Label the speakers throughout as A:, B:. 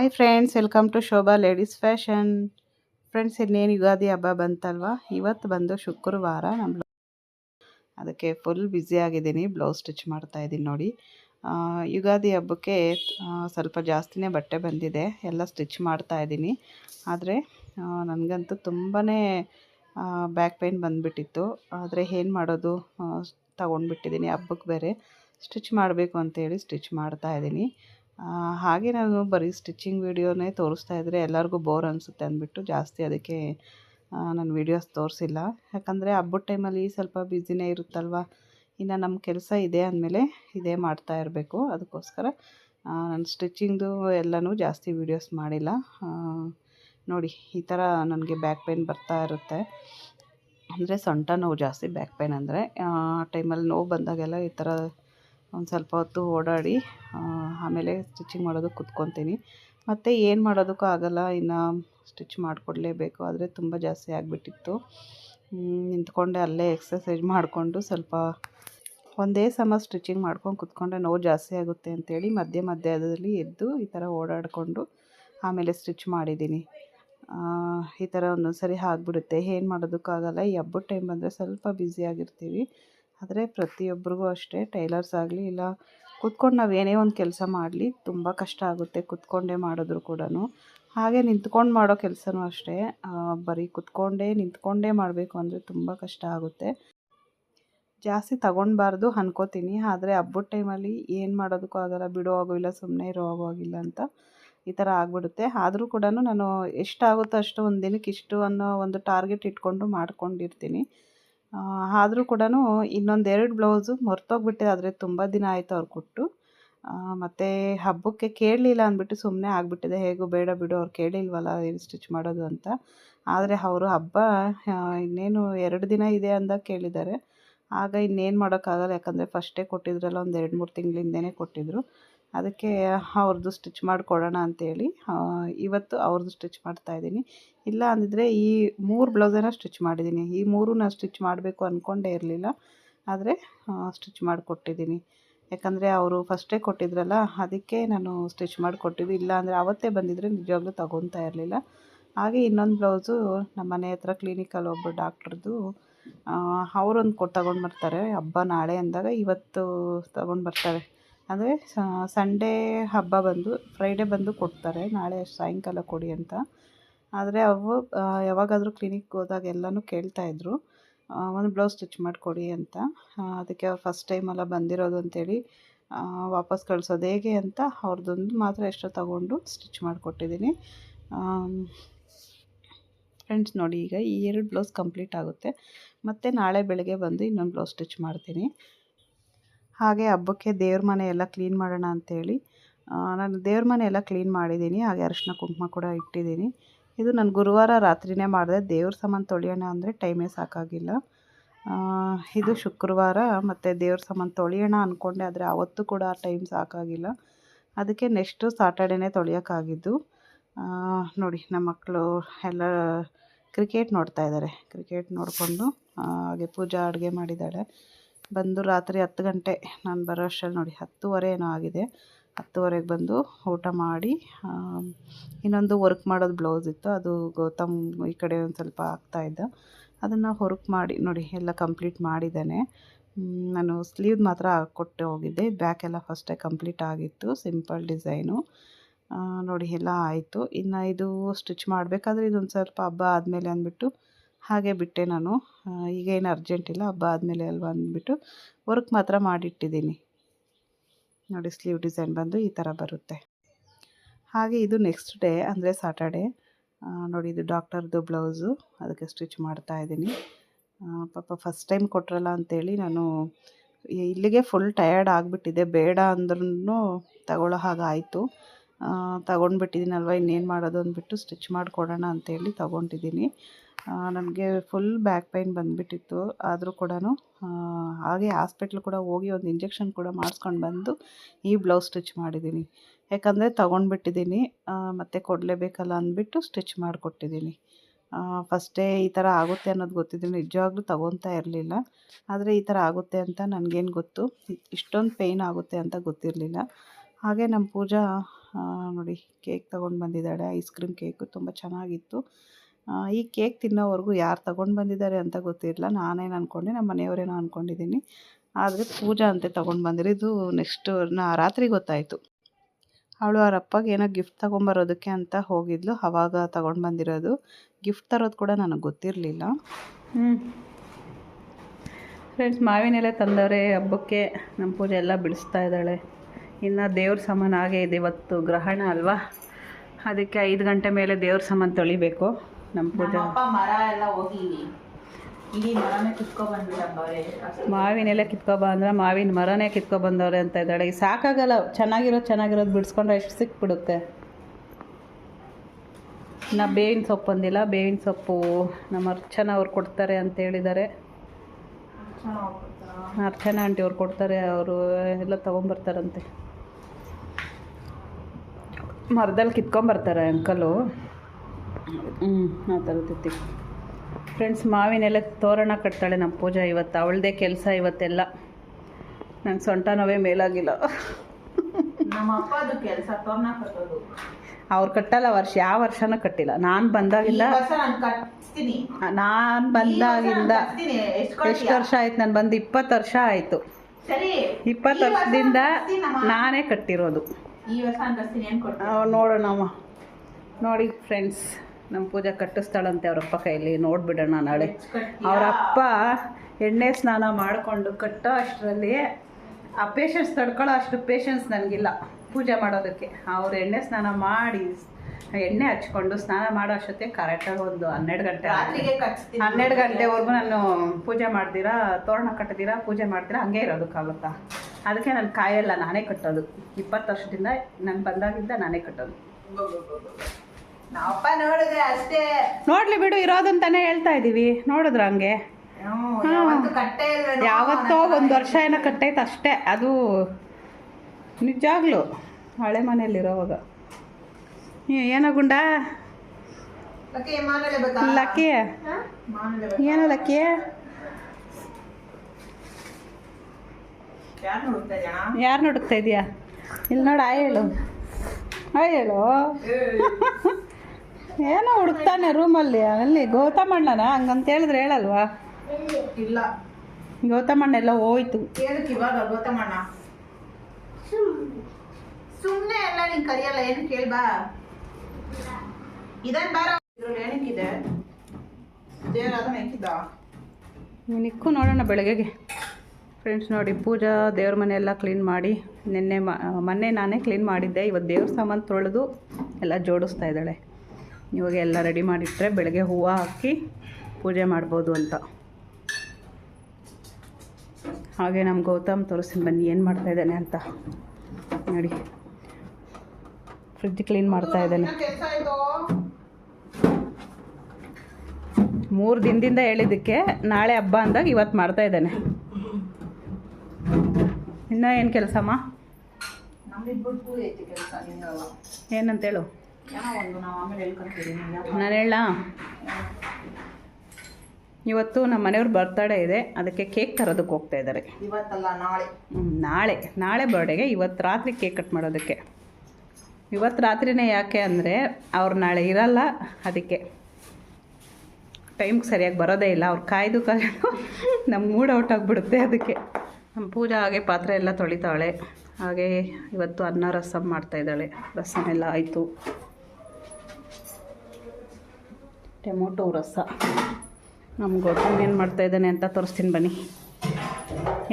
A: Hi friends welcome to Shobha ladies fashion friends ಇನ್ನೇನು ಯುಗಾದಿ ಹಬ್ಬ ಬಂತಲ್ವಾ? ಇವತ್ತು ಬಂದು ಶುಕ್ರವಾರ ನಮ್ಮ ಅದಕ್ಕೆ ಫುಲ್ ಬ್ಯುಸಿ ಆಗಿದ್ದೀನಿ. ಬ್ಲೌಸ್ ಸ್ಟಿಚ್ ಮಾಡ್ತಾ ಇದ್ದೀನಿ ನೋಡಿ. ಯುಗಾದಿ ಹಬ್ಬಕ್ಕೆ ಸ್ವಲ್ಪ ಜಾಸ್ತಿನೇ ಬಟ್ಟೆ ಬಂದಿದೆ. ಎಲ್ಲ ಸ್ಟಿಚ್ ಮಾಡ್ತಾ ಇದ್ದೀನಿ. ಆದರೆ ನನಗಂತೂ ತುಂಬಾ ಬ್ಯಾಕ್ ಪೇನ್ ಬಂದುಬಿಟ್ಟಿತ್ತು. ಆದರೆ ಏನು ಮಾಡೋದು? ತಗೊಂಡ್ಬಿಟ್ಟಿದ್ದೀನಿ. ಹಬ್ಬಕ್ಕೆ ಬೇರೆ ಸ್ಟಿಚ್ ಮಾಡಬೇಕು ಅಂತೇಳಿ ಸ್ಟಿಚ್ ಮಾಡ್ತಾ ಇದ್ದೀನಿ. ಹಾಗೆ ನಾನು ಬರೀ ಸ್ಟಿಚಿಂಗ್ ವೀಡಿಯೋನೇ ತೋರಿಸ್ತಾ ಇದ್ದರೆ ಎಲ್ಲರಿಗೂ ಬೋರ್ ಅನಿಸುತ್ತೆ ಅಂದ್ಬಿಟ್ಟು ಜಾಸ್ತಿ ಅದಕ್ಕೆ ನಾನು ವೀಡಿಯೋಸ್ ತೋರಿಸಿಲ್ಲ. ಯಾಕಂದರೆ ಹಬ್ಬದ ಟೈಮಲ್ಲಿ ಸ್ವಲ್ಪ ಬ್ಯುಸಿನೇ ಇರುತ್ತಲ್ವ? ಇನ್ನು ನಮ್ಮ ಕೆಲಸ ಇದೆ ಅಂದಮೇಲೆ ಇದೇ ಮಾಡ್ತಾ ಇರಬೇಕು. ಅದಕ್ಕೋಸ್ಕರ ನಾನು ಸ್ಟಿಚ್ಚಿಂಗ್ದು ಎಲ್ಲನೂ ಜಾಸ್ತಿ ವೀಡಿಯೋಸ್ ಮಾಡಿಲ್ಲ. ನೋಡಿ, ಈ ಥರ ನನಗೆ ಬ್ಯಾಕ್ ಪೇನ್ ಬರ್ತಾ ಇರುತ್ತೆ. ಅಂದರೆ ಸೊಂಟ ನೋವು ಜಾಸ್ತಿ ಬ್ಯಾಕ್ ಪೇಯ್ನ್ ಅಂದರೆ ಆ ಟೈಮಲ್ಲಿ ನೋವು ಬಂದಾಗೆಲ್ಲ ಈ ಥರ ಒಂದು ಸ್ವಲ್ಪ ಹೊತ್ತು ಓಡಾಡಿ ಆಮೇಲೆ ಸ್ಟಿಚಿಂಗ್ ಮಾಡೋದಕ್ಕೆ ಕುತ್ಕೊತೀನಿ. ಮತ್ತು ಏನು ಮಾಡೋದಕ್ಕೂ ಆಗಲ್ಲ, ಇನ್ನು ಸ್ಟಿಚ್ ಮಾಡಿಕೊಡ್ಲೇಬೇಕು, ಆದರೆ ತುಂಬ ಜಾಸ್ತಿ ಆಗಿಬಿಟ್ಟಿತ್ತು. ನಿಂತ್ಕೊಂಡೆ ಅಲ್ಲೇ ಎಕ್ಸಸೈಜ್ ಮಾಡಿಕೊಂಡು ಸ್ವಲ್ಪ ಒಂದೇ ಸಮ ಸ್ಟಿಚಿಂಗ್ ಮಾಡ್ಕೊಂಡು ಕುತ್ಕೊಂಡ್ರೆ ನೋವು ಜಾಸ್ತಿ ಆಗುತ್ತೆ ಅಂತೇಳಿ ಮಧ್ಯ ಮಧ್ಯದಲ್ಲಿ ಎದ್ದು ಈ ಥರ ಓಡಾಡಿಕೊಂಡು ಆಮೇಲೆ ಸ್ಟಿಚ್ ಮಾಡಿದ್ದೀನಿ. ಈ ಥರ ಒಂದೊಂದು ಸರಿ ಆಗಿಬಿಡುತ್ತೆ. ಏನು ಮಾಡೋದಕ್ಕಾಗಲ್ಲ ಈ ಹಬ್ಬದ ಟೈಮ್ ಬಂದರೆ ಸ್ವಲ್ಪ ಬ್ಯುಸಿಯಾಗಿರ್ತೀವಿ ಆದರೆ ಪ್ರತಿಯೊಬ್ಬರಿಗೂ ಅಷ್ಟೇ ಟೈಲರ್ಸ್ ಆಗಲಿ ಇಲ್ಲ ಕೂತ್ಕೊಂಡು ನಾವು ಏನೇ ಒಂದು ಕೆಲಸ ಮಾಡಲಿ ತುಂಬ ಕಷ್ಟ ಆಗುತ್ತೆ ಕೂತ್ಕೊಂಡೇ ಮಾಡಿದ್ರು ಕೂಡ ಹಾಗೆ ನಿಂತ್ಕೊಂಡು ಮಾಡೋ ಕೆಲಸನೂ ಅಷ್ಟೇ. ಬರೀ ಕೂತ್ಕೊಂಡೇ ನಿಂತ್ಕೊಂಡೇ ಮಾಡಬೇಕು ಅಂದರೆ ತುಂಬ ಕಷ್ಟ ಆಗುತ್ತೆ. ಜಾಸ್ತಿ ತಗೊಳ್ಬಾರ್ದು ಅನ್ಕೋತೀನಿ. ಆದರೆ ಹಬ್ಬದ ಟೈಮಲ್ಲಿ ಏನು ಮಾಡೋದಕ್ಕೂ ಆಗಲ್ಲ, ಬಿಡೋ ಆಗೋಗಿಲ್ಲ ಸುಮ್ಮನೆ ಇರೋ ಆಗೋಗಿಲ್ಲ ಅಂತ ಈ ಥರ ಆಗಿಬಿಡುತ್ತೆ. ಆದರೂ ಕೂಡ ನಾನು ಎಷ್ಟಾಗುತ್ತೋ ಅಷ್ಟು ಒಂದು ದಿನಕ್ಕೆ ಇಷ್ಟು ಅನ್ನೋ ಒಂದು ಟಾರ್ಗೆಟ್ ಇಟ್ಕೊಂಡು ಮಾಡ್ಕೊಂಡಿರ್ತೀನಿ. ಆದರೂ ಕೂಡ ಇನ್ನೊಂದು ಎರಡು ಬ್ಲೌಸು ಮರ್ತೋಗ್ಬಿಟ್ಟಿದೆ, ಆದರೆ ತುಂಬ ದಿನ ಆಯಿತು ಅವ್ರು ಕೊಟ್ಟು. ಮತ್ತು ಹಬ್ಬಕ್ಕೆ ಕೇಳಲಿಲ್ಲ ಅಂದ್ಬಿಟ್ಟು ಸುಮ್ಮನೆ ಆಗಿಬಿಟ್ಟಿದೆ. ಹೇಗೂ ಬೇಡ ಬಿಡು, ಅವ್ರು ಕೇಳಿಲ್ವಲ್ಲ ಏನು ಸ್ಟಿಚ್ ಮಾಡೋದು ಅಂತ. ಆದರೆ ಅವರು ಹಬ್ಬ ಇನ್ನೇನು ಎರಡು ದಿನ ಇದೆ ಅಂತ ಕೇಳಿದ್ದಾರೆ. ಆಗ ಇನ್ನೇನು ಮಾಡೋಕ್ಕಾಗಲ್ಲ, ಯಾಕಂದರೆ ಫಸ್ಟೇ ಕೊಟ್ಟಿದ್ರಲ್ಲ, ಒಂದು ಎರಡು ಮೂರು ತಿಂಗಳಿಂದನೇ ಕೊಟ್ಟಿದ್ದರು ಅದಕ್ಕೆ ಅವ್ರದ್ದು ಸ್ಟಿಚ್ ಮಾಡಿಕೊಡೋಣ ಅಂತೇಳಿ ಆ, ಇವತ್ತು ಅವ್ರದ್ದು ಸ್ಟಿಚ್ ಮಾಡ್ತಾಯಿದ್ದೀನಿ ಇಲ್ಲ ಅಂದಿದ್ದರೆ ಈ ಮೂರು ಬ್ಲೌಸನ್ನು ಸ್ಟಿಚ್ ಮಾಡಿದ್ದೀನಿ. ಈ ಮೂರು ನಾನು ಸ್ಟಿಚ್ ಮಾಡಬೇಕು ಅಂದ್ಕೊಂಡೇ ಇರಲಿಲ್ಲ. ಆದರೆ ಸ್ಟಿಚ್ ಮಾಡಿಕೊಟ್ಟಿದ್ದೀನಿ. ಯಾಕಂದರೆ ಅವರು ಫಸ್ಟೇ ಕೊಟ್ಟಿದ್ರಲ್ಲ ಅದಕ್ಕೆ ನಾನು ಸ್ಟಿಚ್ ಮಾಡಿಕೊಟ್ಟಿದ್ದು. ಇಲ್ಲ ಅಂದರೆ ಅವತ್ತೇ ಬಂದಿದ್ದರೆ ನಿಜವಾಗ್ಲೂ ತಗೊತಾ ಇರಲಿಲ್ಲ. ಹಾಗೆ ಇನ್ನೊಂದು ಬ್ಲೌಸು ನಮ್ಮ ಮನೆ ಹತ್ರ ಕ್ಲಿನಿಕಲ್ಲಿ ಒಬ್ಬ ಡಾಕ್ಟ್ರದ್ದು ಅವರೊಂದು ಕೊಟ್ಟು ತಗೊಂಡು ಬರ್ತಾರೆ. ಹಬ್ಬ ನಾಳೆ ಅಂದಾಗ ಇವತ್ತು ತಗೊಂಡು ಬರ್ತಾರೆ. ಅಂದರೆ ಸಂಡೇ ಹಬ್ಬ ಬಂದು ಫ್ರೈಡೇ ಬಂದು ಕೊಡ್ತಾರೆ. ನಾಳೆ ಸಾಯಂಕಾಲ ಕೊಡಿ ಅಂತ. ಆದರೆ ಅವು ಯಾವಾಗಾದರೂ ಕ್ಲಿನಿಕ್ ಹೋದಾಗ ಎಲ್ಲನೂ ಕೇಳ್ತಾಯಿದ್ರು ಒಂದು ಬ್ಲೌಸ್ ಸ್ಟಿಚ್ ಮಾಡಿಕೊಡಿ ಅಂತ. ಅದಕ್ಕೆ ಅವ್ರು ಫಸ್ಟ್ ಟೈಮೆಲ್ಲ ಬಂದಿರೋದು ಅಂತೇಳಿ ವಾಪಸ್ ಕಳಿಸೋದು ಹೇಗೆ ಅಂತ ಅವ್ರದ್ದೊಂದು ಮಾತ್ರ ಎಷ್ಟೋ ತಗೊಂಡು ಸ್ಟಿಚ್ ಮಾಡಿಕೊಟ್ಟಿದ್ದೀನಿ ಫ್ರೆಂಡ್ಸ್ ನೋಡಿ, ಈಗ ಈ ಎರಡು ಬ್ಲೌಸ್ ಕಂಪ್ಲೀಟ್ ಆಗುತ್ತೆ. ಮತ್ತು ನಾಳೆ ಬೆಳಗ್ಗೆ ಬಂದು ಇನ್ನೊಂದು ಬ್ಲೌಸ್ ಸ್ಟಿಚ್ ಮಾಡ್ತೀನಿ. ಹಾಗೆ ಹಬ್ಬಕ್ಕೆ ದೇವ್ರ ಮನೆ ಎಲ್ಲ ಕ್ಲೀನ್ ಮಾಡೋಣ ಅಂಥೇಳಿ ಆ, ನಾನು ದೇವ್ರ ಮನೆ ಎಲ್ಲ ಕ್ಲೀನ್ ಮಾಡಿದ್ದೀನಿ ಹಾಗೆ ಅರಿಶಿನ ಕುಂಕುಮ ಕೂಡ ಇಟ್ಟಿದ್ದೀನಿ. ಇದು ನಾನು ಗುರುವಾರ ರಾತ್ರಿನೇ ಮಾಡಿದೆ ದೇವ್ರ ಸಾಮಾನು ತೊಳೆಯೋಣ ಅಂದರೆ ಟೈಮೇ ಸಾಕಾಗಿಲ್ಲ. ಇದು ಶುಕ್ರವಾರ ಮತ್ತು ದೇವ್ರ ಸಾಮಾನು ತೊಳೆಯೋಣ ಅಂದ್ಕೊಂಡೆ ಆದರೆ ಅವತ್ತು ಕೂಡ ಟೈಮ್ ಸಾಕಾಗಿಲ್ಲ. ಅದಕ್ಕೆ ನೆಕ್ಸ್ಟು ಸಾಟರ್ಡೇನೇ ತೊಳೆಯೋಕ್ಕಾಗಿದ್ದು. ನೋಡಿ ನಮ್ಮ ಮಕ್ಕಳು ಎಲ್ಲ ಕ್ರಿಕೆಟ್ ನೋಡ್ತಾ ಇದ್ದಾರೆ ಕ್ರಿಕೆಟ್ ನೋಡಿಕೊಂಡು ಹಾಗೆ ಪೂಜಾ ಅಡುಗೆ ಮಾಡಿದ್ದಾಳೆ. ಬಂದು ರಾತ್ರಿ ಹತ್ತು ಗಂಟೆ, ನಾನು ಬರೋ ಅಷ್ಟರಲ್ಲಿ ನೋಡಿ, ಹತ್ತುವರೆ ಏನೋ ಆಗಿದೆ. ಹತ್ತುವರೆಗೆ ಬಂದು ಊಟ ಮಾಡಿ ಇನ್ನೊಂದು ವರ್ಕ್ ಮಾಡೋದು ಬ್ಲೌಸ್ ಇತ್ತು, ಅದು ಗೌತಮ್ ಈ ಕಡೆ ಒಂದು ಸ್ವಲ್ಪ ಆಗ್ತಾಯಿದ್ದ ಅದನ್ನು ವರ್ಕ್ ಮಾಡಿ, ನೋಡಿ, ಎಲ್ಲ ಕಂಪ್ಲೀಟ್ ಮಾಡಿದ್ದಾನೆ. ನಾನು ಸ್ಲೀವ್ ಮಾತ್ರ ಕೊಟ್ಟು ಹೋಗಿದ್ದೆ ಬ್ಯಾಕ್ ಎಲ್ಲ ಫಸ್ಟೇ ಕಂಪ್ಲೀಟ್ ಆಗಿತ್ತು ಸಿಂಪಲ್ ಡಿಸೈನು ನೋಡಿ, ಎಲ್ಲ ಆಯಿತು. ಇನ್ನು ಇದು ಸ್ಟಿಚ್ ಮಾಡಬೇಕಾದ್ರೆ ಇದೊಂದು ಸ್ವಲ್ಪ ಹಬ್ಬ ಆದಮೇಲೆ ಅಂದ್ಬಿಟ್ಟು ಹಾಗೆ ಬಿಟ್ಟೆ ನಾನು. ಈಗೇನು ಅರ್ಜೆಂಟ್ ಇಲ್ಲ, ಹಬ್ಬ ಆದಮೇಲೆ ಅಲ್ವಾ ಅಂದ್ಬಿಟ್ಟು ವರ್ಕ್ ಮಾತ್ರ ಮಾಡಿಟ್ಟಿದ್ದೀನಿ. ನೋಡಿ ಸ್ಲೀವ್ ಡಿಸೈನ್ ಬಂದು ಈ ಥರ ಬರುತ್ತೆ. ಹಾಗೆ ಇದು ನೆಕ್ಸ್ಟ್ ಡೇ ಅಂದರೆ ಸಾಟರ್ಡೇ ನೋಡಿ ಇದು ಡಾಕ್ಟರ್ದು ಬ್ಲೌಸು ಅದಕ್ಕೆ ಸ್ಟಿಚ್ ಮಾಡ್ತಾ ಇದ್ದೀನಿ. ಪಾಪ ಫಸ್ಟ್ ಟೈಮ್ ಕೊಟ್ರಲ್ಲ ಅಂತೇಳಿ ನಾನು ಇಲ್ಲಿಗೆ ಫುಲ್ ಟಯರ್ಡ್ ಆಗಿಬಿಟ್ಟಿದೆ. ಬೇಡ ಅಂದ್ರೂ ತಗೊಳ್ಳೋ ಹಾಗಾಯಿತು ತಗೊಂಡ್ಬಿಟ್ಟಿದ್ದೀನಲ್ವ, ಇನ್ನೇನು ಮಾಡೋದು ಅಂದ್ಬಿಟ್ಟು ಸ್ಟಿಚ್ ಮಾಡಿಕೊಡೋಣ ಅಂತೇಳಿ ತೊಗೊಂಡಿದ್ದೀನಿ. ನನಗೆ ಫುಲ್ ಬ್ಯಾಕ್ ಪೈನ್ ಬಂದುಬಿಟ್ಟಿತ್ತು. ಆದರೂ ಕೂಡ ಹಾಗೆ ಹಾಸ್ಪಿಟ್ಲ್ ಕೂಡ ಹೋಗಿ ಒಂದು ಇಂಜೆಕ್ಷನ್ ಕೂಡ ಮಾಡಿಸ್ಕೊಂಡು ಬಂದು ಈ ಬ್ಲೌಸ್ ಸ್ಟಿಚ್ ಮಾಡಿದ್ದೀನಿ ಯಾಕಂದರೆ ತೊಗೊಂಡ್ಬಿಟ್ಟಿದ್ದೀನಿ ಮತ್ತು ಕೊಡಲೇಬೇಕಲ್ಲ ಅಂದ್ಬಿಟ್ಟು ಸ್ಟಿಚ್ ಮಾಡಿಕೊಟ್ಟಿದ್ದೀನಿ ಫಸ್ಟೇ ಈ ಥರ ಆಗುತ್ತೆ ಅನ್ನೋದು ಗೊತ್ತಿದ್ದು ನಿಜವಾಗ್ಲೂ ತಗೊತಾ ಇರಲಿಲ್ಲ. ಆದರೆ ಈ ಥರ ಆಗುತ್ತೆ ಅಂತ ನನಗೇನು ಗೊತ್ತು. ಇಷ್ಟೊಂದು ಪೇಯ್ನ್ ಆಗುತ್ತೆ ಅಂತ ಗೊತ್ತಿರಲಿಲ್ಲ. ಹಾಗೆ ನಮ್ಮ ಪೂಜಾ
B: ನೋಡಿ ಕೇಕ್ ತೊಗೊಂಡು ಬಂದಿದ್ದಾಳೆ ಐಸ್ ಕ್ರೀಮ್ ಕೇಕು ತುಂಬ ಚೆನ್ನಾಗಿತ್ತು. ಈ ಕೇಕ್ ತಿನ್ನೋವರೆಗೂ ಯಾರು ತೊಗೊಂಡು ಬಂದಿದ್ದಾರೆ ಅಂತ ಗೊತ್ತಿರಲಿಲ್ಲ. ನಾನೇನು ಅಂದ್ಕೊಂಡೆ ನಮ್ಮ ಮನೆಯವರೇನೋ ಅಂದ್ಕೊಂಡಿದ್ದೀನಿ ಆದರೆ ಪೂಜಾ ಅಂತೆ ತೊಗೊಂಡು ಬಂದಿರಿ. ಇದು ನೆಕ್ಸ್ಟ್ ನಾ ರಾತ್ರಿ ಗೊತ್ತಾಯಿತು. ಅವಳು ಅವ್ರ ಅಪ್ಪಗೆ ಏನೋ ಗಿಫ್ಟ್ ತೊಗೊಂಬರೋದಕ್ಕೆ ಅಂತ ಹೋಗಿದ್ಲು. ಆವಾಗ ತೊಗೊಂಡು ಬಂದಿರೋದು. ಗಿಫ್ಟ್ ತರೋದು ಕೂಡ ನನಗೆ ಗೊತ್ತಿರಲಿಲ್ಲ. ಹ್ಞೂ ಫ್ರೆಂಡ್ಸ್ ಮಾವಿನೆಲೆ ತಂದವರೆ ಹಬ್ಬಕ್ಕೆ ನಮ್ಮ ಪೂಜೆ ಎಲ್ಲ ಬಿಡಿಸ್ತಾ ಇದ್ದಾಳೆ. ಇನ್ನು ದೇವ್ರ ಸಾಮಾನು ಹಾಗೇ ಇದೆ ಇವತ್ತು ಗ್ರಹಣ ಅಲ್ವಾ? ಅದಕ್ಕೆ ಐದು ಗಂಟೆ ಮೇಲೆ ದೇವ್ರ ಸಾಮಾನು ತೊಳಿಬೇಕು. ನಮ್ಮ ಪೂಜಾ.
C: ಮರ ಎಲ್ಲ ಹೋಗಿ ಇಡೀ ಮರನೇ ಕಿತ್ಕೊಂಡ್ ಬಂದ್ಬಿಟ್ಟವ್ರೆ
B: ಮಾವಿನ ಮರನೇ ಕಿತ್ಕೊ ಬಂದವ್ರೆ ಮಾವಿನ ಮರನೇ ಕಿತ್ಕೊಬಂದವ್ರೆ ಅಂತ ಇದ್ದಾಳೆ. ಈಗ ಸಾಕಾಗಲ್ಲ ಚೆನ್ನಾಗಿರೋದು ಚೆನ್ನಾಗಿರೋದು ಬಿಡಿಸ್ಕೊಂಡ್ರೆ ಎಷ್ಟು ಸಿಕ್ಬಿಡುತ್ತೆ. ನಾ ಬೇವಿನ ಸೊಪ್ಪು ಬಂದಿಲ್ಲ ಬೇವಿನ ಸೊಪ್ಪು ನಮ್ಮ ಅರ್ಚನಾ ಅವ್ರು ಕೊಡ್ತಾರೆ ಅಂತ ಹೇಳಿದ್ದಾರೆ. ಅರ್ಚನಾ ಆಂಟಿ ಅವ್ರು ಕೊಡ್ತಾರೆ ಅವರು ಎಲ್ಲ ತೊಗೊಂಬರ್ತಾರಂತೆ. ಮರದಲ್ಲಿ ಕಿತ್ಕೊಂಬರ್ತಾರೆ ಅಂಕಲು. ಹ್ಞೂ ಆ ಥರದ್ದು ಫ್ರೆಂಡ್ಸ್ ಮಾವಿನೆಲ್ಲ ತೋರಣ ಕಟ್ತಾಳೆ ನಮ್ಮ ಪೂಜಾ ಇವತ್ತು. ಅವಳದೇ ಕೆಲಸ ಇವತ್ತೆಲ್ಲ. ನಂಗೆ ಸೊಂಟ ನೋವೇ ಮೇಲಾಗಿಲ್ಲ.
C: ನಮ್ಮ ಅಪ್ಪ ಅದು ಕೆಲಸ ತೋರ್ನ ಕಟ್ಟೋದು.
B: ಅವ್ರು ಕಟ್ಟಲ್ಲ ವರ್ಷ ಯಾವ ವರ್ಷನೂ ಕಟ್ಟಿಲ್ಲ. ನಾನು ಬಂದಾಗಿಲ್ಲ
C: ನಾನ್
B: ಬಂದಾಗಿಂದ
C: ಎಷ್ಟು
B: ವರ್ಷ ಆಯ್ತು? ನಾನು ಬಂದು ಇಪ್ಪತ್ತು ವರ್ಷ ಆಯಿತು. ಇಪ್ಪತ್ತು ವರ್ಷದಿಂದ. ನಾನೇ ಕಟ್ಟಿರೋದು. ನೋಡೋಣ ನೋಡೋಣಮ್ಮ. ನೋಡಿ ಫ್ರೆಂಡ್ಸ್ ನಮ್ಮ ಪೂಜೆ ಕಟ್ಟಿಸ್ತಾಳಂತೆ ಅವರಪ್ಪ ಕೈಯಲ್ಲಿ ನೋಡ್ಬಿಡೋಣ ನಾಳೆ. ಅವರಪ್ಪ ಎಣ್ಣೆ ಸ್ನಾನ ಮಾಡಿಕೊಂಡು ಕಟ್ಟೋ ಅಷ್ಟರಲ್ಲಿ ಆ ಪೇಷನ್ಸ್ ತಡ್ಕೊಳ್ಳೋ ಅಷ್ಟು ಪೇಷನ್ಸ್ ನನಗಿಲ್ಲ ಪೂಜೆ ಮಾಡೋದಕ್ಕೆ. ಅವ್ರು ಎಣ್ಣೆ ಸ್ನಾನ ಮಾಡಿ ಎಣ್ಣೆ ಹಚ್ಕೊಂಡು ಸ್ನಾನ ಮಾಡೋ ಅಷ್ಟೊತ್ತಿಗೆ ಕರೆಕ್ಟಾಗಿ ಒಂದು ಹನ್ನೆರಡು ಗಂಟೆ ಹನ್ನೆರಡು ಗಂಟೆವರೆಗೂ ನಾನು ಪೂಜೆ ಮಾಡ್ತೀರಾ ತೋರಣ ಕಟ್ಟದಿರಾ ಪೂಜೆ ಮಾಡ್ತೀರಾ ಹಂಗೆ ಇರೋದಕ್ಕಾಗುತ್ತಾ? ಅದಕ್ಕೆ ನಾನು ಕಾಯಲ್ಲ ನಾನೇ ಕಟ್ಟೋದು. ಇಪ್ಪತ್ತು ವರ್ಷದಿಂದ ನಾನು ಬಂದಾಗಿದ್ದ ನಾನೇ ಕಟ್ಟೋದು.
C: ನಾವಪ್ಪ ನೋಡಿದ್ರೆ ಅಷ್ಟೇ.
B: ನೋಡ್ಲಿ ಬಿಡು ಇರೋದಂತಾನೆ ಹೇಳ್ತಾ ಇದೀವಿ. ನೋಡಿದ್ರ ಹಂಗೆ?
C: ಯಾವತ್ತೂ
B: ಒಂದು ವರ್ಷ ಏನೋ ಕಟ್ಟೈತೆ ಅಷ್ಟೇ. ಅದು ನಿಜಾಗ್ಲು ಹಳೆ ಮನೇಲಿರೋವಾಗ ಇರೋವಾಗ ಏನೋ ಗುಂಡ?
C: ಲಕ್ಕಿ
B: ಏನೋ ಲಕ್ಕಿ?
C: ಯಾರು
B: ನೋಡುತ್ತಾ ಇದೆಯಾ? ಇಲ್ಲಿ ನೋಡ ಹೇಳು. ಹೇಳು. ಏನೋ ಹುಡುಕ್ತಾನೆ ರೂಮಲ್ಲಿ ಅಲ್ಲಿ ಗೌತಮಣ್ಣನ? ಹಂಗಂತ ಹೇಳಿದ್ರೆ ಹೇಳಲ್ವಾ?
C: ಇಲ್ಲ.
B: ಗೌತಮಣ್ಣ ಎಲ್ಲ ಹೋಯ್ತು.
C: ಏನಕ್ಕೆ ಇವಾಗ ಗೌತಮಣ್ಣ? ಸುಮ್ನೆ ಎಲ್ಲ ನೀನ್ ಕರಿಯಲ್ಲ ಏನು ಕೇಳ್ಬಾ ಇದನ್ ಬಾರ ಇದ್ರಲ್ಲಿ ಏನಕ್ಕಿದೆ? ಇಕ್ಕಿದ್ದ
B: ನಿಕ್ಕು ನೋಡೋಣ ಬೆಳಗ್ಗೆಗೆ. ಫ್ರೆಂಡ್ಸ್ ನೋಡಿ ಪೂಜಾ ದೇವ್ರ ಮನೆ ಎಲ್ಲ ಕ್ಲೀನ್ ಮಾಡಿ ನಿನ್ನೆ ಮೊನ್ನೆ ನಾನೇ ಕ್ಲೀನ್ ಮಾಡಿದ್ದೆ. ಇವತ್ತು ದೇವ್ರ ಸಾಮಾನು ತೊಳೆದು ಎಲ್ಲ ಜೋಡಿಸ್ತಾ ಇದ್ದಾಳೆ. ಇವಾಗ ಎಲ್ಲ ರೆಡಿ ಮಾಡಿಟ್ರೆ ಬೆಳಗ್ಗೆ ಹೂವು ಹಾಕಿ ಪೂಜೆ ಮಾಡ್ಬೋದು ಅಂತ. ಹಾಗೆ ನಮ್ಮ ಗೌತಮ್ ತೋರಿಸ್ತೀನಿ ಬನ್ನಿ ಏನು ಮಾಡ್ತಾ ಇದ್ದಾನೆ ಅಂತ. ನೋಡಿ. ಫ್ರಿಜ್ ಕ್ಲೀನ್ ಮಾಡ್ತಾ ಇದ್ದಾನೆ. ಮೂರು ದಿನದಿಂದ ಹೇಳಿದ್ದಕ್ಕೆ ನಾಳೆ ಹಬ್ಬ ಅಂದಾಗ ಇವತ್ತು ಮಾಡ್ತಾ ಇದ್ದಾನೆ. ಇನ್ನೂ ಏನು ಕೆಲಸಮ್ಮ? ಏನಂತೇಳು ನಾನು ಹೇಳ ಇವತ್ತು ನಮ್ಮ ಮನೆಯವ್ರ ಬರ್ತಡೇ ಇದೆ ಅದಕ್ಕೆ ಕೇಕ್ ತರೋದಕ್ಕೆ ಹೋಗ್ತಾ ಇದ್ದಾರೆ.
C: ಇವತ್ತಲ್ಲ ನಾಳೆ.
B: ನಾಳೆ ನಾಳೆ ಬರ್ಡೇಗೆ ಇವತ್ತು ರಾತ್ರಿ ಕೇಕ್ ಕಟ್ ಮಾಡೋದಕ್ಕೆ. ಇವತ್ತು ರಾತ್ರಿನೇ ಯಾಕೆ ಅಂದರೆ ಅವ್ರು ನಾಳೆ ಇರಲ್ಲ ಅದಕ್ಕೆ. ಟೈಮ್ಗೆ ಸರಿಯಾಗಿ ಬರೋದೇ ಇಲ್ಲ ಅವ್ರು ಕಾಯ್ದು ಕಾಯ್ದು ನಮ್ಮ ಮೂಡ್ ಔಟ್ ಆಗಿಬಿಡುತ್ತೆ ಅದಕ್ಕೆ. ನಮ್ಮ ಪೂಜಾ ಹಾಗೆ ಪಾತ್ರೆ ಎಲ್ಲ ತೊಳಿತಾಳೆ ಹಾಗೆ ಇವತ್ತು ಅನ್ನ ರಸಮ್ ಮಾಡ್ತಾಯಿದ್ದಾಳೆ ರಸಮ್ ಎಲ್ಲ ಆಯಿತು. ಟೊಮೊಟೊ ರಸ. ನಮ್ಮ ಗೌತಮ್ ಏನು ಮಾಡ್ತಾಯಿದ್ದಾನೆ ಅಂತ ತೋರಿಸ್ತೀನಿ ಬನ್ನಿ.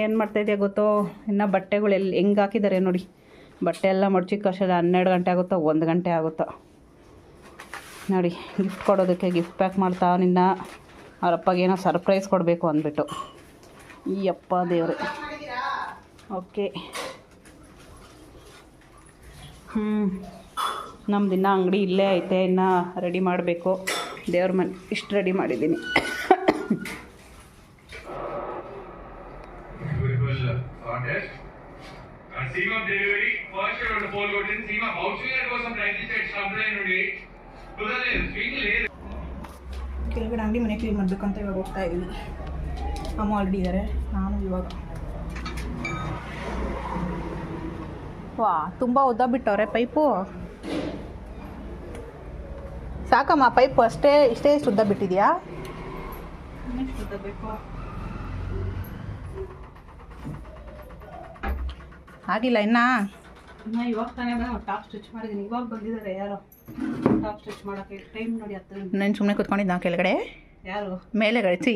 B: ಏನು ಮಾಡ್ತಾಯಿದ್ಯಾ ಗೊತ್ತೋ? ಇನ್ನು ಬಟ್ಟೆಗಳು ಎಲ್ಲಿ ಹೆಂಗೆ ಹಾಕಿದ್ದಾರೆ ನೋಡಿ. ಬಟ್ಟೆ ಎಲ್ಲ ಮಡ್ಚಿ ಕಷ್ಟ ಹನ್ನೆರಡು ಗಂಟೆ ಆಗುತ್ತೋ, ಒಂದು ಗಂಟೆ ಆಗುತ್ತೋ. ನೋಡಿ ಗಿಫ್ಟ್ ಕೊಡೋದಕ್ಕೆ ಗಿಫ್ಟ್ ಪ್ಯಾಕ್ ಮಾಡ್ತಾ ನಿನ್ನ. ಅವರಪ್ಪಗೆ ಏನೋ ಸರ್ಪ್ರೈಸ್ ಕೊಡಬೇಕು ಅಂದ್ಬಿಟ್ಟು. ಈ ಅಪ್ಪ ದೇವರು. ಓಕೆ. ಹ್ಞೂ ಇನ್ನೂ ಅಂಗಡಿ ಇಲ್ಲೇ ಐತೆ, ಇನ್ನು ರೆಡಿ ಮಾಡಬೇಕು. ದೇವ್ರ ಮನೆ. ಇಷ್ಟು ರೆಡಿ ಮಾಡಿದ್ದೀನಿ.
C: ಕೆಲವೇ ಅಂಗಡಿ ಮನೆ ಕ್ಲೀನ್ ಮಾಡ್ಬೇಕಂತ ಇವಾಗ ಹೋಗ್ತಾ ಇದ್ದೀನಿ. ಅಮ್ಮ ಆಲ್ರೆಡಿ ಇದ್ದಾರೆ ನಾನು ಇವಾಗ. ವಾ ತುಂಬ ಉದ್ದ ಬಿಟ್ಟವ್ರೆ ಪೈಪು. ಸಾಕಮ್ಮ ಪೈಪ್ ಅಷ್ಟೇ ಇಷ್ಟೇ ಶುದ್ಧ ಬಿಟ್ಟಿದ್ಯಾ? ಆಗಿಲ್ಲ ಇನ್ನ?
B: ಇವಾಗ ತಾನೇ ಟಾಪ್ ಸ್ಟಿಚ್ ಮಾಡಿದ್ದೀನಿ. ಇವಾಗ ಬಂದಿದ್ದಾರೆ ಯಾರೋ. ಟಾಪ್ ಸ್ಟಿಚ್ ಮಾಡೋಕ್ಕೆ ಟೈಮ್ ನೋಡಿ ಹತ್ತು
C: ನಾನು ಸುಮ್ಮನೆ ಕುತ್ಕೊಂಡಿದ್ದ ಕೆಳಗಡೆ?
B: ಯಾರು?
C: ಮೇಲೆ ಗಳಿಸಿ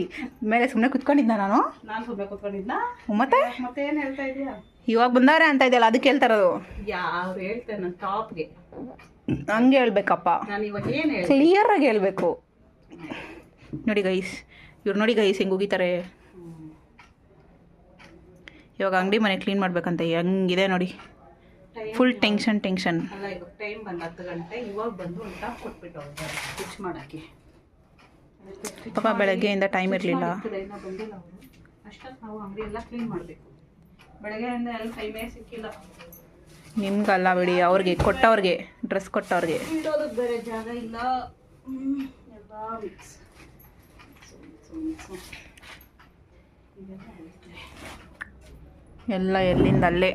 C: ಮೇಲೆ ಸುಮ್ಮನೆ ಕುತ್ಕೊಂಡಿದ್ದ ನಾನು?
B: ನಾನು ಸುಮ್ಮನೆ ಕೂತ್ಕೊಂಡಿದ್ದ?
C: ಮತ್ತೆ?
B: ಮತ್ತೆ ಏನು ಹೇಳ್ತಾ ಇದೀಯಾ?
C: ಇವಾಗ ಬಂದಾರೆ ಅಂತ ಇದೆಯಲ್ಲ ಅದಕ್ಕೆ ಹೇಳ್ತಾರದು
B: ಯಾರು ಹೇಳ್ತೇನೆ ನನ್ನ ಟಾಪ್ಗೆ
C: ಹಂಗೆ ಹೇಳ್ಬೇಕಪ್ಪ.
B: ನಾನು ಇವಾಗ ಏನು ಹೇಳಿ
C: ಕ್ಲಿಯರಾಗಿ ಹೇಳ್ಬೇಕು. ನೋಡಿ ಗೈಸ್ ಇವ್ರು ನೋಡಿ ಗೈಸ್ ಹೆಂಗೆ ಹೋಗಿತಾರೆ ಇವಾಗ ಅಂಗಡಿ ಮನೆ ಕ್ಲೀನ್ ಮಾಡ್ಬೇಕಂತ ಹೆಂಗಿದೆ ನೋಡಿ. ಫುಲ್ ಟೆನ್ಷನ್ ಟೆನ್ಷನ್
B: ಅಲ್ಲ ಇವಾಗ ಟೈಮ್ ಬಂದು ಹತ್ತು ಗಂಟೆ ಇವಾಗ ಬಂದು ಒಂದು ಟಾಪ್ ಕೊಟ್ಬಿಟ್ಟು ಸ್ಟಿಚ್ ಮಾಡೋಕ್ಕೆ.
C: ಪಾಪ ಬೆಳಗ್ಗೆಯಿಂದ ಟೈಮ್ ಇರಲಿಲ್ಲ.
B: ಅಷ್ಟೊತ್ತು ನಾವು ಅಂಗಡಿ ಎಲ್ಲ ಕ್ಲೀನ್ ಮಾಡಬೇಕು. ಬೆಳಗ್ಗೆಯಿಂದ ಎಲ್ಲ ಟೈಮೇ ಸಿಕ್ಕಿಲ್ಲ.
C: ನಿಮ್ಗಲ್ಲ ಬಿಡಿ ಅವ್ರಿಗೆ ಕೊಟ್ಟವ್ರಿಗೆ ಡ್ರೆಸ್ ಕೊಟ್ಟವ್ರಿಗೆ.
B: ಇಡೋದಕ್ಕೆ ಬೇರೆ ಜಾಗ ಇಲ್ಲ. ಹ್ಮ್, ಎಲ್ಲ
C: ಎಲ್ಲಿಂದ ಅಲ್ಲೇ.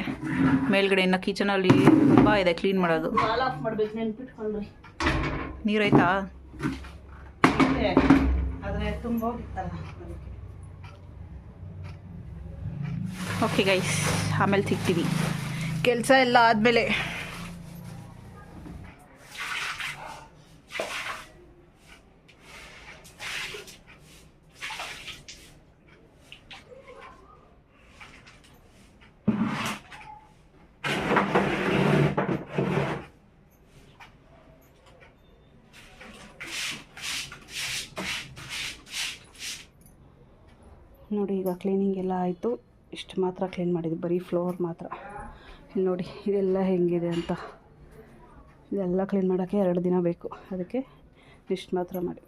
C: ಮೇಲ್ಗಡೆ ಇನ್ನು ಕಿಚನಲ್ಲಿ ತುಂಬ ಇದೆ ಕ್ಲೀನ್ ಮಾಡೋದು.
B: ನೀರಾಯ್ತಾ?
C: ಓಕೆ ಗೈಸ್ ಆಮೇಲೆ ಸಿಗ್ತೀವಿ. ಕೆಲಸ ಎಲ್ಲ ಆದಮೇಲೆ.
B: ನೋಡಿ, ಈಗ ಕ್ಲೀನಿಂಗ್ ಎಲ್ಲ ಆಯಿತು. ಇಷ್ಟು ಮಾತ್ರ ಕ್ಲೀನ್ ಮಾಡಿದ್ದು. ಬರೀ ಫ್ಲೋರ್ ಮಾತ್ರ. ನೋಡಿ, ಇದೆಲ್ಲ ಹೆಂಗಿದೆ ಅಂತ. ಇದೆಲ್ಲ ಕ್ಲೀನ್ ಮಾಡೋಕ್ಕೆ ಎರಡು ದಿನ ಬೇಕು. ಅದಕ್ಕೆ ಇಷ್ಟು ಮಾತ್ರ ಮಾಡಿ.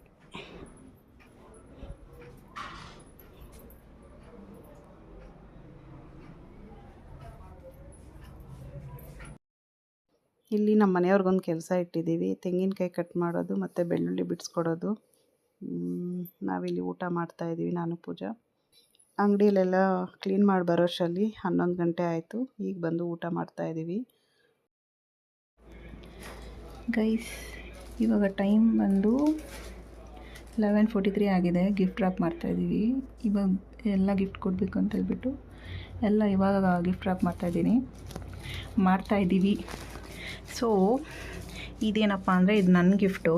B: ಇಲ್ಲಿ ನಮ್ಮ ಮನೆಯವ್ರಿಗೊಂದು ಕೆಲಸ ಇಟ್ಟಿದ್ದೀವಿ. ತೆಂಗಿನಕಾಯಿ ಕಟ್ ಮಾಡೋದು ಮತ್ತು ಬೆಳ್ಳುಳ್ಳಿ ಬಿಡಿಸ್ಕೊಡೋದು ನಾವಿಲ್ಲಿ ಊಟ ಮಾಡ್ತಾಯಿದ್ದೀವಿ ನಾನು ಪೂಜಾ. ಅಂಗಡಿಲೆಲ್ಲ ಕ್ಲೀನ್ ಮಾಡಿ ಬರೋಷ್ಟರಲ್ಲಿ ಹನ್ನೊಂದು ಗಂಟೆ ಆಯಿತು. ಈಗ ಬಂದು ಊಟ ಮಾಡ್ತಾಯಿದ್ದೀವಿ
C: ಗೈಸ್ ಇವಾಗ ಟೈಮ್ ಬಂದು ಲೆವೆನ್ ಫೋರ್ಟಿ ತ್ರೀ ಆಗಿದೆ ಗಿಫ್ಟ್ ರ್ಯಾಪ್ ಮಾಡ್ತಾಯಿದ್ದೀವಿ ಇವಾಗ ಎಲ್ಲ ಗಿಫ್ಟ್ ಕೊಡಬೇಕು ಅಂತ ಹೇಳ್ಬಿಟ್ಟು ಎಲ್ಲ ಇವಾಗ ಗಿಫ್ಟ್ ರ್ಯಾಪ್ ಮಾಡ್ತಾಯಿದ್ದೀನಿ ಮಾಡ್ತಾಯಿದ್ದೀವಿ ಸೊ ಇದೇನಪ್ಪ ಅಂದರೆ ಇದು ನನ್ನ ಗಿಫ್ಟು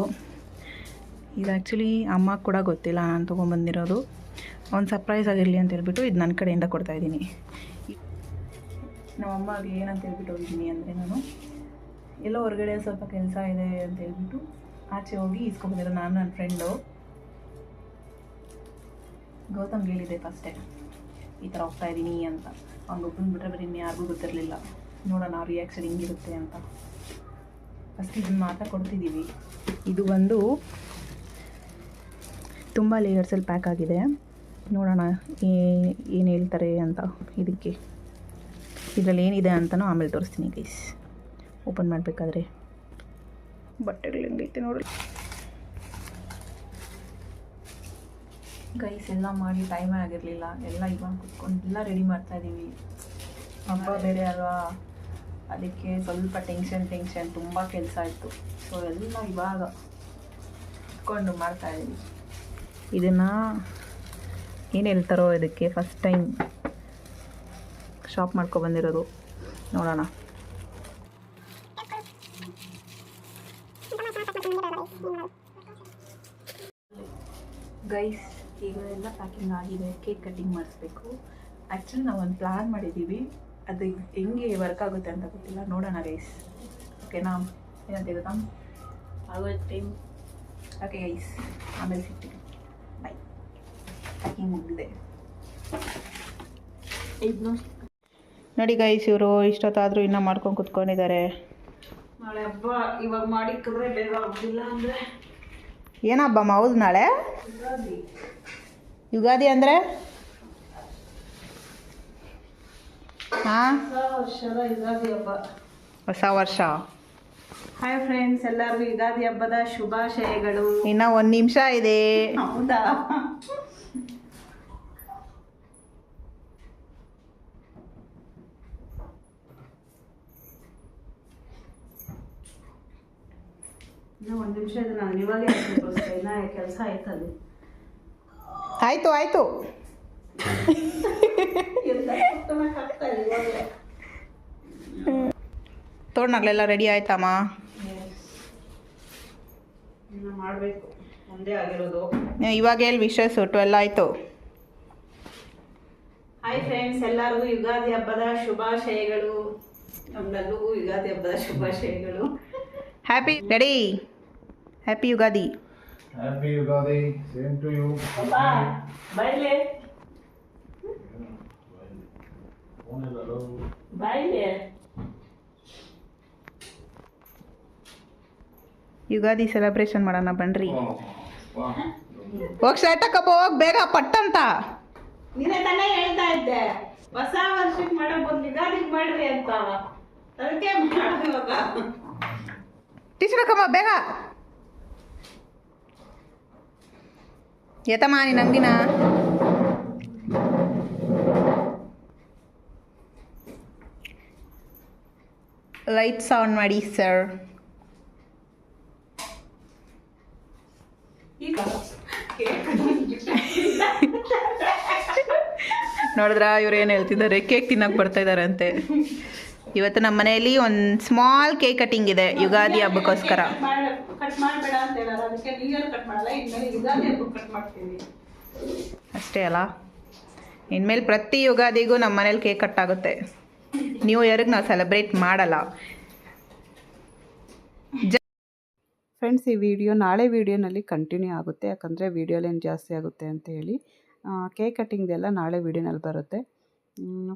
C: ಇದು ಆ್ಯಕ್ಚುಲಿ ಅಮ್ಮ ಕೂಡ ಗೊತ್ತಿಲ್ಲ. ನಾನು ತೊಗೊಂಬಂದಿರೋದು. ಒಂದು ಸರ್ಪ್ರೈಸ್ ಆಗಿರಲಿ ಅಂತ ಹೇಳ್ಬಿಟ್ಟು ಇದು ನನ್ನ ಕಡೆಯಿಂದ ಕೊಡ್ತಾಯಿದ್ದೀನಿ ನಮ್ಮ ಅಮ್ಮಗೆ ಏನಂತ ಹೇಳ್ಬಿಟ್ಟು ಹೋಗಿದ್ದೀನಿ ಅಂದರೆ ನಾನು, ಎಲ್ಲೋ ಹೊರಗಡೆ ಸ್ವಲ್ಪ ಕೆಲಸ ಇದೆ ಅಂತ ಹೇಳ್ಬಿಟ್ಟು ಆಚೆ ಹೋಗಿ ಇಸ್ಕೊಂಡ್ಬಂದಿರೋ ನಾನು, ನನ್ನ ಫ್ರೆಂಡು ಗೌತಮ್ಗೆ ಹೇಳಿದೆ ಫಸ್ಟೇ ಈ ಥರ ಹೋಗ್ತಾ ಇದ್ದೀನಿ ಅಂತ. ಅವ್ನಿಗೊಬ್ಬನ ಬಿಟ್ಟರೆ ಬರೀ ಇನ್ಯಾರಿಗೂ ಗೊತ್ತಿರಲಿಲ್ಲ. ನೋಡೋಣ, ಆ ರಿಯಾಕ್ಷನ್ ಹೆಂಗಿರುತ್ತೆ ಅಂತ. ಫಸ್ಟ್ ಇದನ್ನ ಮಾತ್ರ ಕೊಡ್ತಿದ್ದೀವಿ ಇದು ಬಂದು ತುಂಬ ಲೇಯರ್ಸಲ್ಲಿ ಪ್ಯಾಕ್ ಆಗಿದೆ. ನೋಡೋಣ ಏನು ಹೇಳ್ತಾರೆ ಅಂತ ಇದಕ್ಕೆ. ಇದರಲ್ಲಿ ಏನಿದೆ ಅಂತಲೂ ಆಮೇಲೆ ತೋರಿಸ್ತೀನಿ ಗೈಸ್ ಓಪನ್ ಮಾಡಬೇಕಾದ್ರೆ. ಬಟ್ಟೆಗಳು ಹೆಂಗೈತೆ ನೋಡಿ. ಗೈಸ್ ಎಲ್ಲ ಮಾಡಿ ಟೈಮೇ ಆಗಿರಲಿಲ್ಲ. ಎಲ್ಲ ಇವಾಗ ಕುತ್ಕೊಂಡು ಎಲ್ಲ ರೆಡಿ ಮಾಡ್ತಾಯಿದ್ದೀವಿ ಹಬ್ಬ ಬೇರೆ ಅಲ್ವಾ? ಅದಕ್ಕೆ ಸ್ವಲ್ಪ ಟೆನ್ಷನ್ ಟೆನ್ಷನ್ ತುಂಬ ಕೆಲಸ ಇತ್ತು ಸೊ ಎಲ್ಲ ಇವಾಗ ಕುತ್ಕೊಂಡು ಮಾಡ್ತಾಯಿದ್ದೀವಿ ಇದನ್ನು ಏನು ಹೇಳ್ತಾರೋ ಇದಕ್ಕೆ ಫಸ್ಟ್ ಟೈಮ್ ಶಾಪ್ ಮಾಡ್ಕೊಬಂದಿರೋದು ನೋಡೋಣ. ಗೈಸ್ ಈಗ ಎಲ್ಲ ಪ್ಯಾಕಿಂಗ್ ಆಗಿದೆ ಕೇಕ್ ಕಟ್ಟಿಂಗ್ ಮಾಡಿಸ್ಬೇಕು. ಆ್ಯಕ್ಚುಲಿ ನಾವು ಒಂದು ಪ್ಲ್ಯಾನ್ ಮಾಡಿದ್ದೀವಿ ಅದು ಹೆಂಗೆ ವರ್ಕ್ ಆಗುತ್ತೆ ಅಂತ ಗೊತ್ತಿಲ್ಲ. ನೋಡೋಣ ಗೈಸ್ ಓಕೆನಾ ಏನಂತ ಗೊತ್ತಾ ಆಗೋದು ಟೈಮ್ ಓಕೆ ಗೈಸ್ ಆಮೇಲೆ ಸಿಗ್ತೀವಿ ಪ್ಯಾಕಿಂಗ್ ಮುಗಿದೆ ನೋಡಿ. ಗೈಸ್ ಇವರು ಇಷ್ಟೊತ್ತಾದರೂ ಇನ್ನೂ ಮಾಡ್ಕೊಂಡು ಕುತ್ಕೊಂಡಿದ್ದಾರೆ.
B: ನಾಳೆ ಹಬ್ಬ ಇವಾಗ ಮಾಡಿಕ್ಕಿದ್ರೆ ಬೇಗ ಆಗೋದಿಲ್ಲ ಅಂದರೆ?
C: ಏನಬ್ಬ ಹೌದು ನಾಳೆ? ಯುಗಾದಿ. ಅಂದರೆ? ಹಾಂ?
B: ಯುಗಾದಿ ಹಬ್ಬ.
C: ಹೊಸ ವರ್ಷ.
B: ಹಾಯ್ ಫ್ರೆಂಡ್ಸ್ ಎಲ್ಲರಿಗೂ ಯುಗಾದಿ ಹಬ್ಬದ ಶುಭಾಶಯಗಳು.
C: ಇನ್ನ ಒಂದು ನಿಮಿಷ ಇದೆ.
B: ಹೌದಾ?
A: ಇನ್ನೂ ಒಂದು ನಿಮಿಷ ಇದೆ ನಾನು ಇವಾಗ ಇನ್ನ ಕೆಲಸ ಆಯ್ತಲ್ಲಿ.
C: ಆಯಿತು ಆಯಿತು. ತೋರಣಗಳೆಲ್ಲ ರೆಡಿ ಆಯ್ತಮ್ಮ?
A: ಮಾಡಬೇಕು ಒಂದೇ ಆಗಿರೋದು.
C: ಇವಾಗ ಹೇಳಿ ವಿಶಸ್ ಟ್ವೆಲ್ ಆಯಿತು.
A: ಹಾಯ್ ಫ್ರೆಂಡ್ಸ್ ಎಲ್ಲರಿಗೂ ಯುಗಾದಿ ಹಬ್ಬದ ಶುಭಾಶಯಗಳು. ನಮ್ಮೆಲ್ಲರಿಗೂ ಯುಗಾದಿ ಹಬ್ಬದ ಶುಭಾಶಯಗಳು.
C: Happy ready happy Ugadi
D: happy Ugadi same to you
A: ಬೈಲೆ ಬೈಲೆ
C: ಯುಗಾದಿ ಸೆಲೆಬ್ರೇಷನ್ ಮಾಡೋಣ ಬನ್ರಿ. ಹೋಗ್ ಶರ್ಟ್ ಹಾಕಪ್ಪ ಹೋಗ್ ಬೇಗ ಪಟ್ಟಂತ
A: ನೀನೇ ತಾನೇ ಹೇಳ್ತಾ ಇದ್ದೆ. ಹೊಸ ವರ್ಷಕ್ಕೆ ಮಾಡೋ ಬಂದು ಯುಗಾದಿಗೆ ಮಾಡ್ರಿ ಅಂತ. ಅದಕ್ಕೆ ಮಾಡೋದು ಇವಾಗ
C: ಟೀಚರ್ ಅಕ್ಕಮ್ಮ ಬೇಗ. ಎತ್ತಮ್ಮ ನಂದಿನ. ಲೈಟ್ ಲೈಟ್ಸ್ ಆನ್ ಮಾಡಿ ಸರ್ ನೋಡಿದ್ರ ಇವ್ರು ಏನು ಹೇಳ್ತಿದ್ದಾರೆ? ಕೇಕ್ ತಿನ್ನಕ್ಕೆ ಬರ್ತಾ ಇದ್ದಾರೆ ಅಂತೆ ಇವತ್ತು ನಮ್ಮ ಮನೆಯಲ್ಲಿ ಒಂದು ಸ್ಮಾಲ್ ಕೇಕ್ ಕಟಿಂಗ್ ಇದೆ ಯುಗಾದಿ ಹಬ್ಬಕ್ಕೋಸ್ಕರ.
A: ಕಟ್ ಮಾಡಬೇಡ ಅಂತ ಹೇಳೋರು ಅದಕ್ಕೆ ನ್ಯೂ ಕಟ್ ಮಾಡಲ್ಲ ಇನ್ಮೇಲೆ ಯುಗಾದಿ ಕಟ್ ಮಾಡ್ತೀವಿ.
C: ಅಷ್ಟೇ ಅಲ್ಲ ಇನ್ಮೇಲೆ ಪ್ರತಿ ಯುಗಾದಿಗೂ ನಮ್ಮ ಮನೇಲಿ ಕೇಕ್ ಕಟ್ ಆಗುತ್ತೆ. ನ್ಯೂ ಇಯರ್ಗೆ ನಾವು ಸೆಲೆಬ್ರೇಟ್ ಮಾಡಲ್ಲ.
A: ಫ್ರೆಂಡ್ಸ್ ಈ ವಿಡಿಯೋ ನಾಳೆ ವಿಡಿಯೋನಲ್ಲಿ ಕಂಟಿನ್ಯೂ ಆಗುತ್ತೆ ಯಾಕಂದರೆ ವಿಡಿಯೋಲೇನು ಜಾಸ್ತಿ ಆಗುತ್ತೆ ಅಂತ ಹೇಳಿ ಕೇಕ್ ಕಟ್ಟಿಂಗ್ದೆಲ್ಲ ನಾಳೆ ವಿಡಿಯೋನಲ್ಲಿ ಬರುತ್ತೆ.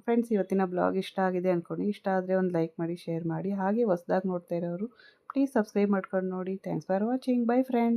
A: ಫ್ರೆಂಡ್ಸ್ ಇವತ್ತಿನ ಬ್ಲಾಗ್ ಇಷ್ಟ ಆಗಿದೆ ಅಂದ್ಕೊಂಡು ಇಷ್ಟ ಆದರೆ ಒಂದು ಲೈಕ್ ಮಾಡಿ ಶೇರ್ ಮಾಡಿ. ಹಾಗೆ ಹೊಸ್ದಾಗಿ ನೋಡ್ತಾ ಇರೋರು ಪ್ಲೀಸ್ ಸಬ್ಸ್ಕ್ರೈಬ್ ಮಾಡ್ಕೊಂಡು ನೋಡಿ. Thanks for watching bye friends